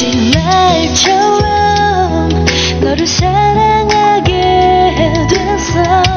잊지 말처럼 너를 사랑하게 됐어.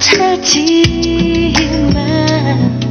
touching mine.